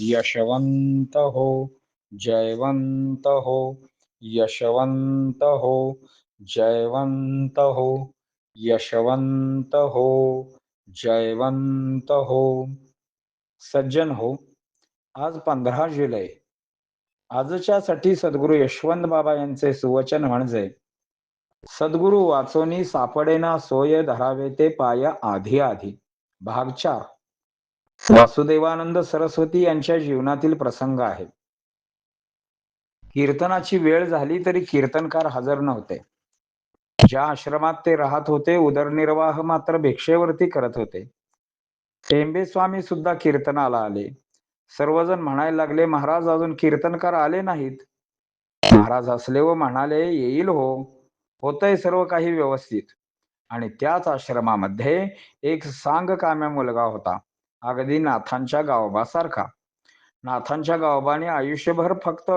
यशवंत हो जयवंत हो यशवंत हो जयवंत हो यशवंत हो जयवंत हो सज्जन हो आज पंधरा जुलै. आजच्यासाठी सद्गुरू यशवंत बाबा यांचे सुवचन म्हणजे सद्गुरू वाचोनी सापडेना सोय धरावे ते पाया आधी आधी. भाग चार. वासुदेवानंद सरस्वती यांच्या जीवनातील प्रसंग आहे कीर्तनाची वेळ झाली तरी कीर्तनकार हजर नव्हते. ज्या आश्रमात ते राहत होते उदरनिर्वाह मात्र भिक्षेवरती करत होते. टेंबे स्वामी सुद्धा कीर्तनाला आले. सर्वजण म्हणायला लागले महाराज अजून कीर्तनकार आले नाहीत. महाराज हसले व म्हणाले येईल हो. होतय सर्व काही व्यवस्थित. आणि त्याच आश्रमामध्ये एक सांग काम्या मुलगा होता. अगदी नाथांच्या गावबासारखा. नाथांच्या गावबाने आयुष्यभर फक्त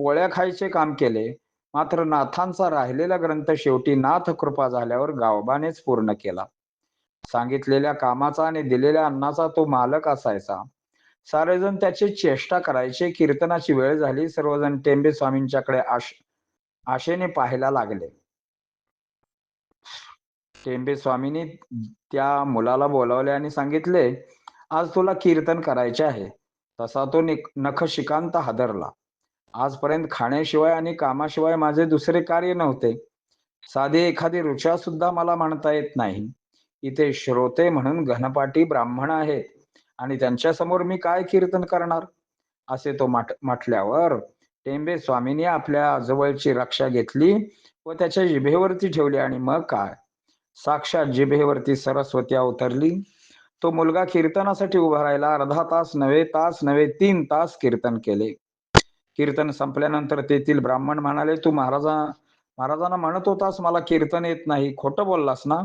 पोळ्या खायचे काम केले. मात्र नाथांचा राहिलेला ग्रंथ शेवटी नाथ कृपा झाल्यावर गावबानेच पूर्ण केला. सांगितलेल्या कामाचा आणि दिलेल्या अन्नाचा तो मालक असायचा. सारेजण त्याची चेष्टा करायचे. कीर्तनाची वेळ झाली. सर्वजण टेंबे स्वामींच्याकडे आश आशेने पाहायला लागले. टेंबे स्वामींनी त्या मुलाला बोलावले आणि सांगितले आज तुला कीर्तन करायचे आहे. तसा तो नख शिकांत हादरला. आजपर्यंत खाण्याशिवाय आणि कामाशिवाय माझे दुसरे कार्य नव्हते. साधे एखादी रुचा सुद्धा मला म्हणता येत नाही. इथे श्रोते म्हणून घनपाटी ब्राह्मण आहेत. आणि त्यांच्यासमोर मी काय कीर्तन करणार? असे तो म्हटल्यावर टेंबे स्वामींनी आपल्या जवळची रक्षा घेतली व त्याच्या जिभेवरती ठेवली. आणि मग काय? साक्षात जिभेवरती सरस्वती अवतरली. तो मुलगा कीर्तनासाठी उभा राहिला. अर्धा तास नव्हे तास नव्हे तीन तास कीर्तन केले. कीर्तन संपल्यानंतर तेथील ब्राह्मण म्हणाले तू महाराजा महाराजांना म्हणत होतास मला कीर्तन येत नाही. खोटं बोललास ना?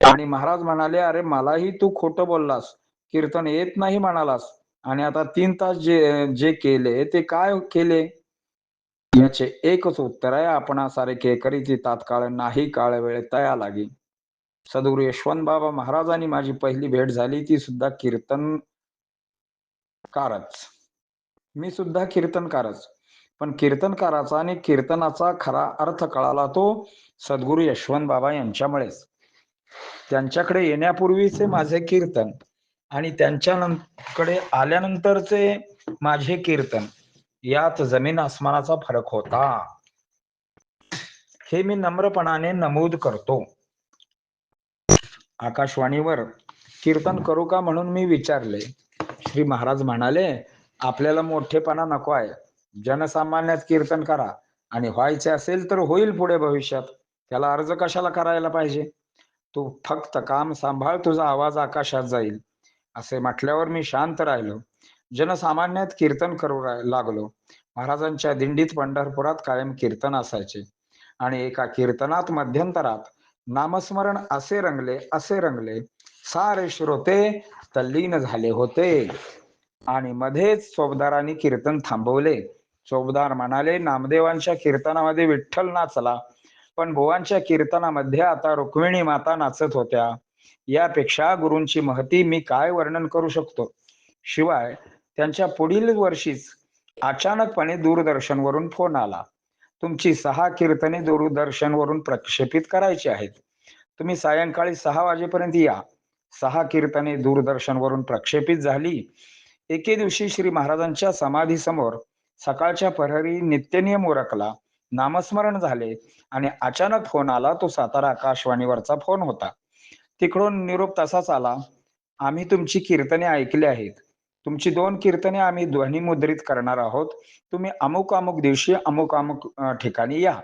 आणि महाराज म्हणाले अरे मलाही तू खोटं बोललास. कीर्तन येत नाही म्हणालास. आणि आता तीन तास जे जे केले ते काय केले? याचे एकच उत्तर आहे आपण सारे केकरीची तात्काळ नाही काळ वेळ तया लागी. सद्गुरु यशवंत बाबा महाराजांनी माझी पहिली भेट झाली ती सुद्धा कीर्तन कारच मी सुद्धा कीर्तनकारच. पण कीर्तनकाराचा आणि कीर्तनाचा खरा अर्थ कळाला तो सद्गुरु यशवंत बाबा यांच्यामुळेच. त्यांच्याकडे येण्यापूर्वीचे माझे कीर्तन आणि त्यांच्याकडे आल्यानंतरचे माझे कीर्तन यात जमीन आसमानाचा फरक होता. हे मी नम्रपणाने नमूद करतो. आकाशवाणीवर कीर्तन करू का म्हणून मी विचारले. श्री महाराज म्हणाले आपल्याला मोठेपणा नको आहे. जनसामान्यात कीर्तन करा. आणि व्हायचे असेल तर होईल पुढे भविष्यात. त्याला अर्ज कशाला करायला पाहिजे? तू फक्त काम सांभाळ तुझा आवाज आकाशात जाईल. असे म्हटल्यावर मी शांत राहिलो. जनसामान्यात कीर्तन करू लागलो. महाराजांच्या दिंडीत पंढरपुरात कायम कीर्तन असायचे. आणि एका कीर्तनात मध्यंतरात नामस्मरण असे रंगले असे रंगले. सारे श्रोते तल्लीन झाले होते. आणि मध्येच चोबदारांनी कीर्तन थांबवले. चोबदार म्हणाले नामदेवांच्या कीर्तनामध्ये विठ्ठल नाचला. पण भुवांच्या कीर्तनामध्ये आता रुक्मिणी माता नाचत होत्या. यापेक्षा गुरूंची महती मी काय वर्णन करू शकतो? शिवाय त्यांच्या पुढील वर्षीच अचानकपणे दूरदर्शनवरून फोन आला. तुमची सहा कीर्तने दूरदर्शनवरून प्रक्षेपित करायची आहेत. तुम्ही सायंकाळी सहा वाजेपर्यंत या. सहा कीर्तने दूरदर्शनवरून प्रक्षेपित झाली. एके दिवशी श्री महाराजांच्या समाधी समोर सकाळच्या प्रहरी नित्यनियम उरकला. नामस्मरण झाले आणि अचानक फोन आला. तो सातारा आकाशवाणीवरचा फोन होता. तिकडून निरोप तसाच आला. आम्ही तुमची कीर्तने ऐकली आहेत. तुमची दोन कीर्तने आम्ही ध्वनिमुद्रित करणार आहोत. तुम्ही अमुक अमुक दिवशी अमुक अमुक ठिकाणी या.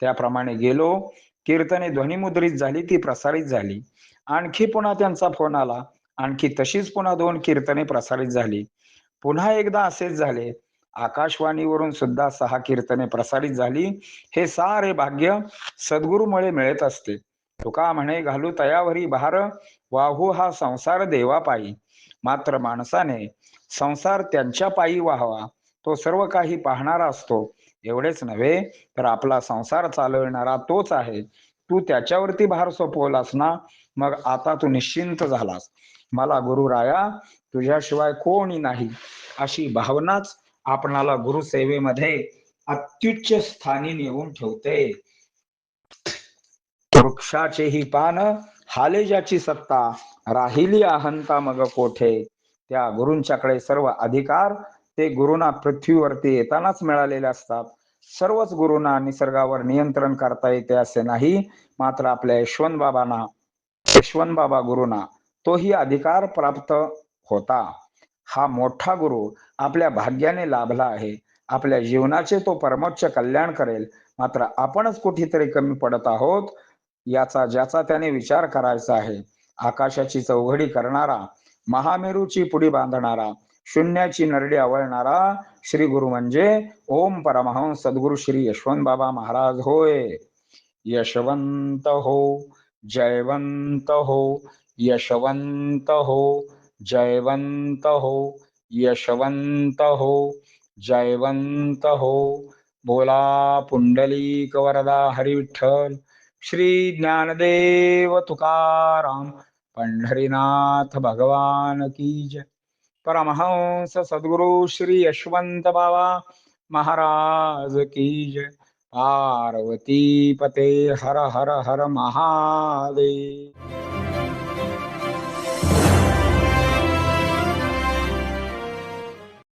त्याप्रमाणे गेलो. कीर्तने ध्वनिमुद्रित झाली ती प्रसारित झाली. आणखी पुन्हा त्यांचा फोन आला. आणखी तशीच पुन्हा दोन कीर्तने प्रसारित झाली. पुन्हा एकदा असेच झाले. आकाशवाणीवरून सुद्धा सहा कीर्तने प्रसारित झाली. हे सारे भाग्य सद्गुरुमुळे मिळत असते. तुका म्हणे घालू तयावरी भार. वाहू हा संसार देवा पायी मात्र माणसाने संसार त्यांच्या पायी व्हावा. तो सर्व काही पाहणारा असतो. एवढेच नव्हे तर आपला संसार चालविणारा तोच आहे. तू त्याच्यावरती भार सोपवलास ना? मग आता तू निश्चिंत झालास. मला गुरु राया तुझ्याशिवाय कोणी नाही. अशी भावनाच आपणाला गुरुसेवेमध्ये अत्युच्च स्थानी नेऊन ठेवते. वृक्षाचेही पान हालेजाची सत्ता राहिली अहंता मग कोठे? त्या गुरूंच्याकडे सर्व अधिकार ते गुरुना पृथ्वीवरती येतानाच मिळालेले असतात. सर्वच गुरुंना निसर्गावर नियंत्रण करता येते असे नाही मात्र आपल्या यशवंत बाबांना यशवंत बाबा गुरुना तोही अधिकार प्राप्त होता. हा मोठा गुरु आपल्या भाग्याने लाभला आहे. आपल्या जीवनाचे तो परमोच्च कल्याण करेल. मात्र आपणच कुठेतरी कमी पडत आहोत याचा ज्याचा त्याने विचार करायचा आहे. आकाशाची चौघडी करणारा महामेरूची पुडी बांधणारा शून्याची नरडी आवळणारा श्री गुरु म्हणजे ओम परमहंस सद्गुरु श्री यशवंत बाबा महाराज होय. यशवंत हो जयवंत हो यशवंत हो जयवंत हो यशवंत हो जयवंत हो. बोला पुंडलीक वरदा हरी विठ्ठल श्री ज्ञानदेव तुकाराम पंढरीनाथ भगवान की जय. परमहंस सद्गुरु श्री यशवंत बाबा महाराज की जय. पार्वती पते हर हर हर महादेव.